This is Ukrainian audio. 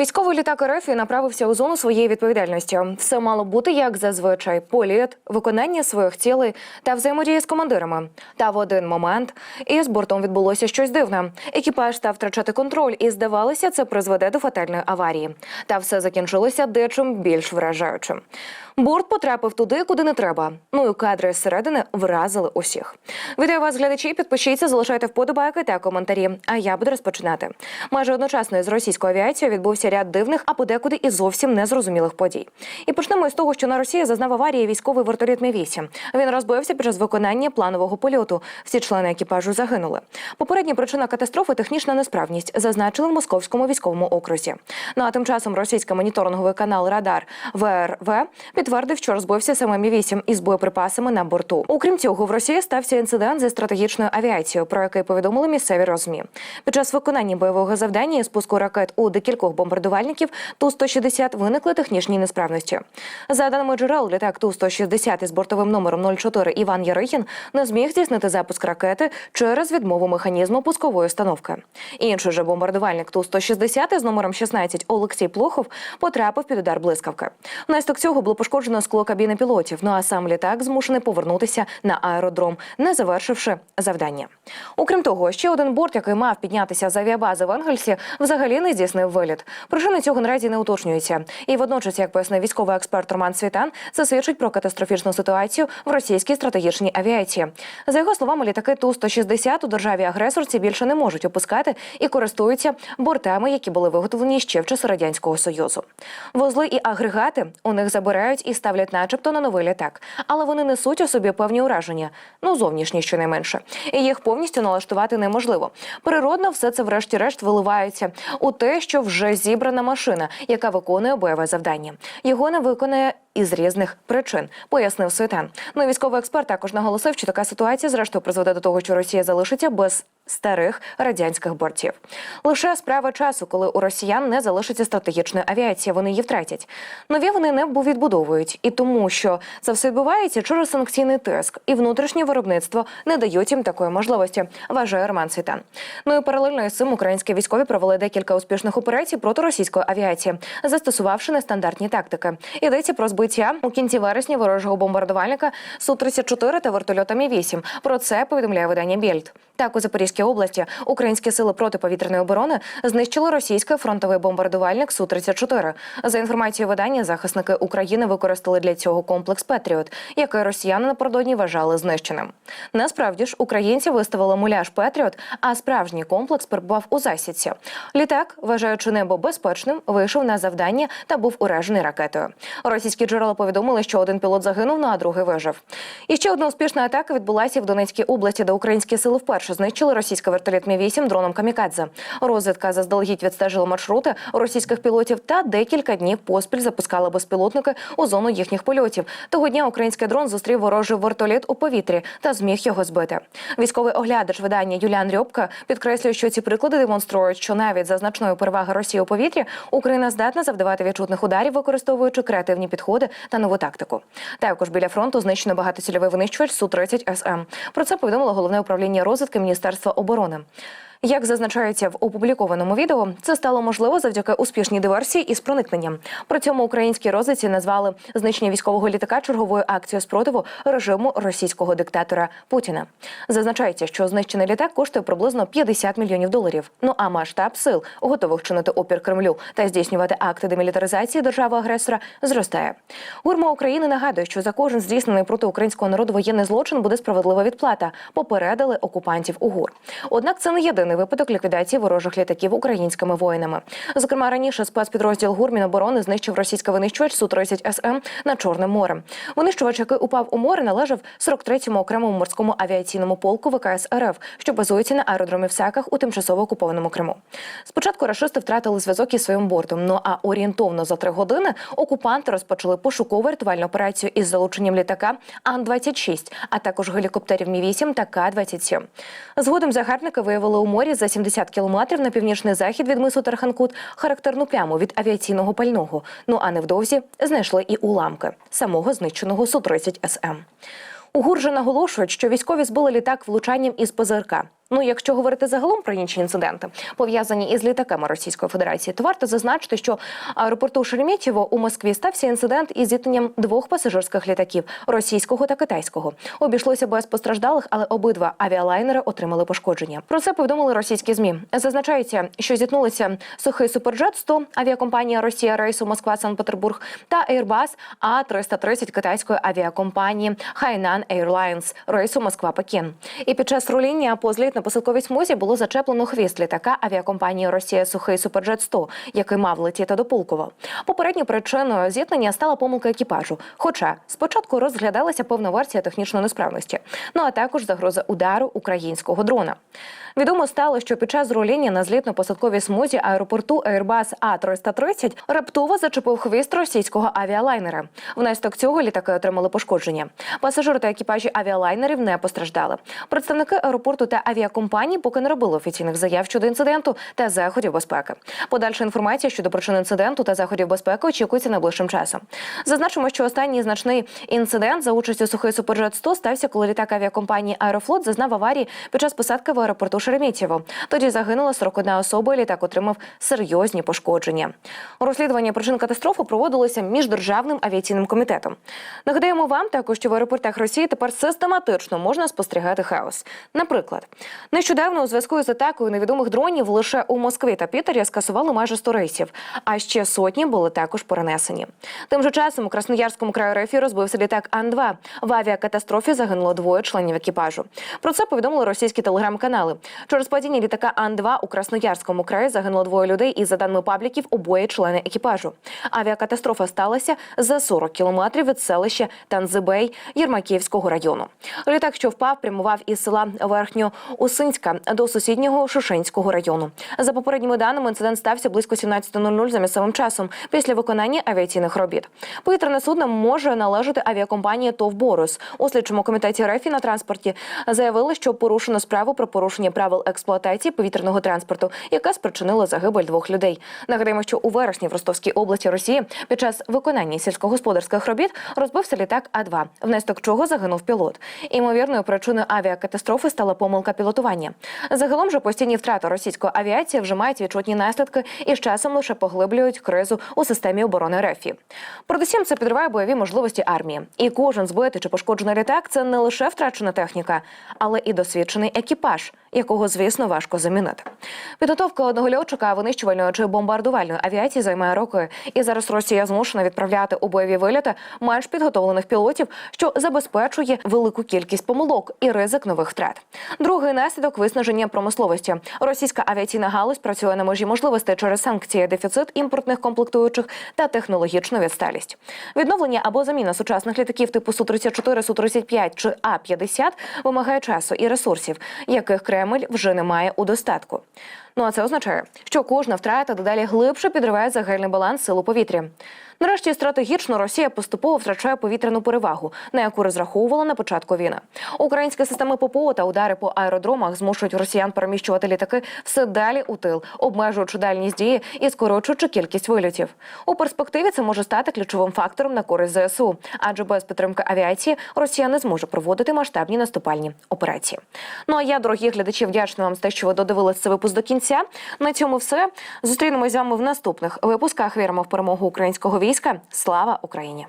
Військовий літак РФ направився у зону своєї відповідальності. Все мало бути як зазвичай: політ, виконання своїх цілей та взаємодія з командирами. Та в один момент із бортом відбулося щось дивне. Екіпаж став втрачати контроль, і здавалося, це призведе до фатальної аварії. Та все закінчилося дечим більш вражаючим. Борт потрапив туди, куди не треба. Ну і кадри зсередини вразили усіх. Вітаю вас, глядачі. Підпишіться, залишайте вподобайки та коментарі. А я буду розпочинати. Майже одночасно із російською авіацією відбувся ряд дивних, а подекуди і зовсім незрозумілих подій. І почнемо із того, що на Росії зазнав аварії військовий вертоліт Мі-8. Він розбився під час виконання планового польоту. Всі члени екіпажу загинули. Попередня причина катастрофи технічна несправність, зазначили в московському військовому окрузі. Ну а тим часом російський моніторинговий канал Радар ВРВ підтвердив, що розбився саме Мі-8 із боєприпасами на борту. Окрім цього, в Росії стався інцидент зі стратегічною авіацією, про який повідомили місцеві розмі. Під час виконання бойового завдання і спуску ракет у декількох бомбардувальників Ту-160 виникли технічні несправності. За даними джерел, літак Ту-160 із бортовим номером 04 Іван Ярихін не зміг здійснити запуск ракети через відмову механізму пускової установки. Інший же бомбардувальник Ту-160 з номером 16 Олексій Плохов потрапив під удар блискавки. Внаслідок цього було пошкоджено скло кабіни пілотів. Ну а сам літак змушений повернутися на аеродром, не завершивши завдання. Окрім того, ще один борт, який мав піднятися з авіабази в Енгельсі, взагалі не здійснив виліт. Причини цього наразі не уточнюються. І водночас, як пояснив військовий експерт Роман Світан, це свідчить про катастрофічну ситуацію в російській стратегічній авіації. За його словами, літаки Ту-160 у державі агресорці більше не можуть опускати і користуються бортами, які були виготовлені ще в часи радянського союзу. Вузли і агрегати у них забирають і ставлять, начебто, на новий літак, але вони несуть у собі певні ураження, ну зовнішні щонайменше, і їх повністю налаштувати неможливо. Природно, все це, врешті-решт, виливається у те, що вже зібрана машина, яка виконує бойове завдання. Його не виконає із різних причин, пояснив Світан. Ну військовий експерт також наголосив, що така ситуація зрештою призведе до того, що Росія залишиться без старих радянських бортів. Лише справа часу, коли у росіян не залишиться стратегічної авіації, вони її втратять. Нові вони не відбудовують, і тому, що це все відбувається через санкційний тиск, і внутрішнє виробництво не дають їм такої можливості. Вважає Роман Світан. Ну і паралельно із цим українські військові провели декілька успішних операцій проти російської авіації, застосувавши нестандартні тактики. Йдеться про збиття у кінці вересня ворожого бомбардувальника су 34 та вертольота Мі 8 Про це повідомляє видання Більд. Так у Запорізькій області українські сили протиповітряної оборони знищили російський фронтовий бомбардувальник су 34 За інформацією видання, захисники України використали для цього комплекс Петріот, який росіяни напередодні вважали знищеним. Насправді ж українці виставили муляж Петріот, а справжній комплекс перебував у засідці. Літак, вважаючи небо безпечним, вийшов на завдання та був уражений ракетою. Російські джерела повідомили, що один пілот загинув, ну а другий вижив. І ще одна успішна атака відбулася в Донецькій області, де українські сили вперше знищили російський вертоліт Мі 8 дроном Камікадзе. Розвідка заздалегідь відстежила маршрути російських пілотів та декілька днів поспіль запускала безпілотники у зону їхніх польотів. Того дня український дрон зустрів ворожий вертоліт у повітрі та зміг його збити. Військовий оглядач видання Юліан Рьобка підкреслює, що ці приклади демонструють, що навіть за значною переваги Росії у повітрі Україна здатна завдавати відчутних ударів, використовуючи креативні підходи та нову тактику. Також біля фронту знищено багатоцільовий винищувач су 30 СМ. Про це повідомило головне управління розвідки Міністерства оборони. Як зазначається в опублікованому відео, це стало можливо завдяки успішній диверсії із проникненням. При цьому українські розвідці назвали знищення військового літака черговою акцією спротиву режиму російського диктатора Путіна. Зазначається, що знищений літак коштує приблизно 50 мільйонів доларів. Ну а масштаб сил, готових чинити опір Кремлю та здійснювати акти демілітаризації держави-агресора, зростає. Гурма України нагадує, що за кожен здійснений проти українського народу воєнний злочин буде справедлива відплата. Попередили окупантів УГУР. Однак це не єдиний випадок ліквідації ворожих літаків українськими воїнами. Зокрема, раніше спецпідрозділ ГУР Міноборони знищив російський винищувач су 30 СМ над Чорним морем. Винищувач, який упав у море, належав 43-му окремому морському авіаційному полку ВКС РФ, що базується на аеродромі в Саках у тимчасово окупованому Криму. Спочатку рашисти втратили зв'язок із своїм бортом. Ну а орієнтовно за три години окупанти розпочали пошукову рятувальну операцію із залученням літака Ан-26, а також гелікоптерів Мі 8 та К-27. Згодом загарбники виявили у морі за 70 кілометрів на північний захід від мису Тарханкут характерну пляму від авіаційного пального. Ну а невдовзі знайшли і уламки самого знищеного су 30 СМ. У ГУР же наголошують, що військові збили літак влучанням із ПЗРК. Ну, якщо говорити загалом про інші інциденти, пов'язані із літаками Російської Федерації, то варто зазначити, що аеропорту Шереметьєво у Москві стався інцидент із зіткненням двох пасажирських літаків російського та китайського. Обійшлося без постраждалих, але обидва авіалайнери отримали пошкодження. Про це повідомили російські змі. Зазначається, що зіткнулися сухий суперджет 100 авіакомпанія Росія рейсу Москва Санкт-Петербург та Airbus А330 китайської авіакомпанії Hainan Airlines рейсу Москва Пекін. І під час руління по злітно-посадковій смузі було зачеплено хвіст літака авіакомпанії Росія Сухий Суперджет 100 який мав летіти до Пулково. Попередньою причиною зіткнення стала помилка екіпажу. Хоча спочатку розглядалася певна версія технічної несправності, ну а також загроза удару українського дрона. Відомо стало, що під час руління на злітно-посадковій смузі аеропорту Airbus А330 раптово зачепив хвіст російського авіалайнера. Внаслідок цього літаки отримали пошкодження. Пасажири та екіпажі авіалайнерів не постраждали. Представники аеропорту та авіакомпанії поки не робили офіційних заяв щодо інциденту та заходів безпеки. Подальша інформація щодо причин інциденту та заходів безпеки очікується найближчим часом. Зазначимо, що останній значний інцидент за участю сухий суперджет 100 стався, коли літак авіакомпанії Аерофлот зазнав аварії під час посадки в аеропорту Шереметьєво. Тоді загинула 41 особа. і Літак отримав серйозні пошкодження. Розслідування причин катастрофи проводилося міждержавним авіаційним комітетом. Нагадаємо вам також, що в аеропортах Росії тепер систематично можна спостерігати хаос. Наприклад, нещодавно у зв'язку з атакою невідомих дронів лише у Москві та Пітері скасували майже 100 рейсів, а ще сотні були також перенесені. Тим же часом у Красноярському краю РФ розбився літак Ан-2. В авіакатастрофі загинуло двоє членів екіпажу. Про це повідомили російські телеграм-канали. Через падіння літака Ан-2 у Красноярському краї загинуло двоє людей, і за даними пабліків, обоє члени екіпажу. Авіакатастрофа сталася за 40 кілометрів від селища Танзибей Єрмаківського району. Літак, що впав, прямував із села Верхньоусинська до сусіднього Шишинського району. За попередніми даними, інцидент стався близько 17.00 за місцевим часом після виконання авіаційних робіт. Повітряне судно може належати авіакомпанії ТОВ «Борус». У слідчому комітеті РЕФІ на транспорті заявили, що порушено справу про порушення правил експлуатації повітряного транспорту, яка спричинила загибель двох людей. Нагадаємо, що у вересні в Ростовській області Росії під час виконання сільськогосподарських робіт розбився літак А-2, внаслідок чого загинув пілот. Імовірною причиною авіакатастрофи стала помилка пілотування. Загалом же постійні втрати російської авіації вже мають відчутні наслідки і з часом лише поглиблюють кризу у системі оборони РФ. Передусім, це підриває бойові можливості армії. І кожен збитий чи пошкоджений літак це не лише втрачена техніка, але і досвідчений екіпаж, якого, звісно, важко замінити. Підготовка одного льотчика винищувальної чи бомбардувальної авіації займає роки, і зараз Росія змушена відправляти у бойові вильоти менш підготовлених пілотів, що забезпечує велику кількість помилок і ризик нових втрат. Другий наслідок виснаження промисловості. Російська авіаційна галузь працює на межі можливостей через санкції, дефіцит імпортних комплектуючих та технологічну відсталість. Відновлення або заміна сучасних літаків типу су 34 су 35 чи А 50 вимагає часу і ресурсів, яких Кремль вже не має у достатку. Ну а це означає, що кожна втрата дедалі глибше підриває загальний баланс сил у повітрі. Нарешті стратегічно Росія поступово втрачає повітряну перевагу, на яку розраховувала на початку війни. Українські системи ППО та удари по аеродромах змушують росіян переміщувати літаки все далі у тил, обмежуючи дальність дії і скорочуючи кількість вильотів. У перспективі це може стати ключовим фактором на користь ЗСУ, адже без підтримки авіації Росія не зможе проводити масштабні наступальні операції. Ну а я, дорогі глядачі, вдячна вам за те, що ви додивилися цей випуск до кінця. На цьому все зустрінемось з вами в наступних випусках. Віримо в перемогу українського війська. Слава Україні!